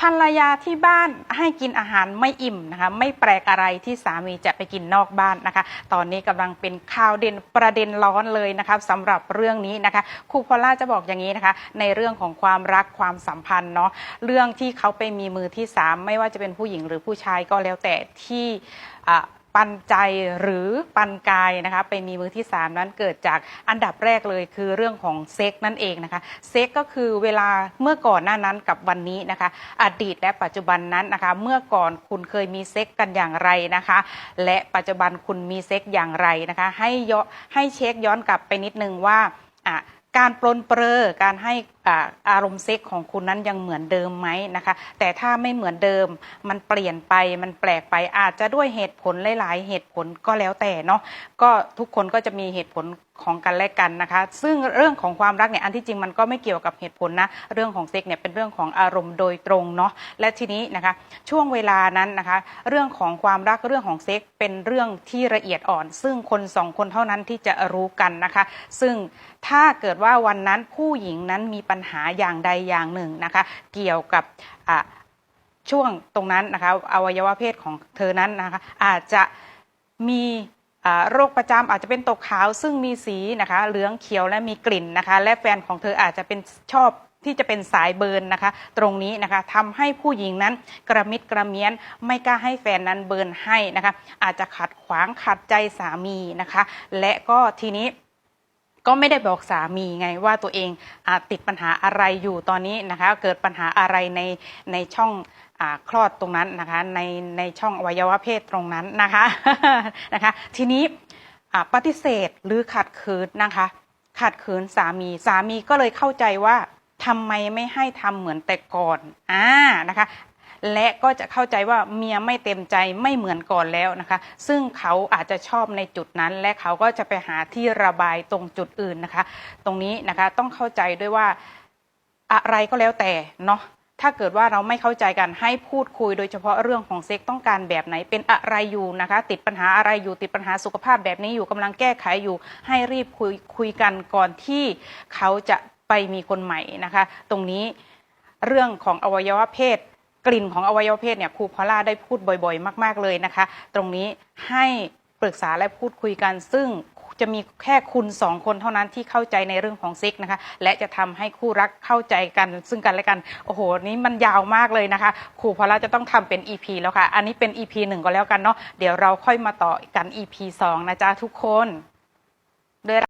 ภรรยาที่บ้านให้กินอาหารไม่อิ่มนะคะ ไม่แปลกอะไรที่สามีจะไปกินนอกบ้านนะคะ ตอนนี้กำลังเป็นข่าวเด่นประเด็นร้อนเลยนะคะสำหรับเรื่องนี้นะคะครูพอล่าจะบอกอย่างนี้นะคะ ในเรื่องของความรักความสัมพันธ์เนาะเรื่องที่เขาไปมีมือที่สามไม่ว่าจะเป็นผู้หญิงหรือผู้ชายก็แล้วแต่ที่อะ ปันใจหรือปันกายนะคะไปมีมือที่ 3 นั้นเกิดจากอันดับแรกเลยคือเรื่องของเซ็กนั่นเองนะคะเซ็กก็คือเวลาเมื่อก่อนหน้านั้นกับวันนี้นะคะ อดีตและปัจจุบันนั้นนะคะ เมื่อก่อนคุณเคยมีเซ็กกันอย่างไรนะคะ และปัจจุบันคุณมีเซ็กอย่างไรนะคะ ให้ยให้เช็คย้อนกลับไปนิดนึงว่าอะ การปลนเปลือการให้อาอารมณ์เซ็กของคุณนั้นยังเหมือนเดิมไหมนะคะ แต่ถ้าไม่เหมือนเดิมมันเปลี่ยนไปมันแปลกไปอาจจะด้วยเหตุผลหลาย ๆ เหตุผลก็แล้วแต่เนาะก็ทุกคนก็จะมีเหตุผลของกันและกันนะคะ ซึ่งเรื่องของความรักเนี่ยอันที่จริงมันก็ไม่เกี่ยวกับเหตุผลนะ เรื่องของเซ็กเนี่ยเป็นเรื่องของอารมณ์โดยตรงเนาะและทีนี้นะคะช่วงเวลานั้นนะคะ เรื่องของความรักเรื่องของเซ็กเป็นเรื่องที่ละเอียดอ่อน ซึ่งคนสองคนเท่านั้นที่จะรู้กันนะคะ ซึ่งถ้าเกิดว่าวันนั้นผู้หญิงนั้นมีปัญหาอย่างใดอย่างหนึ่งนะคะ เกี่ยวกับช่วงตรงนั้นนะคะอวัยวะเพศของเธอนั้นนะคะ อาจจะมี โรคประจำอาจจะเป็นตกขาวซึ่งมีสีนะคะ เหลืองเขียวและมีกลิ่นนะคะ และแฟนของเธออาจจะเป็นชอบที่จะเป็นสายเบิร์นนะคะ ตรงนี้นะคะทำให้ผู้หญิงนั้นกระมิดกระเมียนไม่กล้าให้แฟนนั้นเบิร์นให้นะคะ อาจจะขัดขวางขัดใจสามีนะคะ และก็ทีนี้ ก็ไม่ได้บอกสามีไงว่าตัวเองอติดปัญหาอะไรอยู่ตอนนี้นะคะ เกิดปัญหาอะไรในในช่องอคลอดตรงนั้นนะคะ ในในช่องอวัยวะเพศตรงนั้นนะคะนะคะ ทีนี้ปฏิเสธหรือขัดขืนนะคะ ขัดขืนสามีสามีก็เลยเข้าใจว่าทำไมไม่ให้ทำเหมือนแต่ก่อนอ่านะคะ และก็จะเข้าใจว่าเมียไม่เต็มใจไม่เหมือนก่อนแล้วนะคะ ซึ่งเขาอาจจะชอบในจุดนั้น และเขาก็จะไปหาที่ระบายตรงจุดอื่นนะคะ ตรงนี้นะคะต้องเข้าใจด้วยว่าอะไรก็แล้วแต่เนาะถ้าเกิดว่าเราไม่เข้าใจกันให้พูดคุยโดยเฉพาะเรื่องของเซ็กต้องการแบบไหนเป็นอะไรอยู่นะคะ ติดปัญหาอะไรอยู่ติดปัญหาสุขภาพแบบนี้อยู่กำลังแก้ไขอยู่ ให้รีบคุยคุยกันก่อนที่เขาจะไปมีคนใหม่นะคะ ตรงนี้เรื่องของอวัยวะเพศ กลิ่นของอวัยวะเพศเนี่ยครูพอล่าได้พูดบ่อยๆ มาก ๆเลยนะคะ ตรงนี้ให้ปรึกษาและพูดคุยกัน ซึ่งจะมีแค่คุณสองคนเท่านั้นที่เข้าใจในเรื่องของเซ็กนะคะ และจะทำให้คู่รักเข้าใจกัน ซึ่งกันและกัน โอ้โห นี้มันยาวมากเลยนะคะครูพอล่าจะต้องทำเป็น EP แล้วค่ะ อันนี้เป็น EP หนึ่งก็แล้วกันเนาะเดี๋ยวเราค่อยมาต่อกัน EP สองนะจ๊ะทุกคน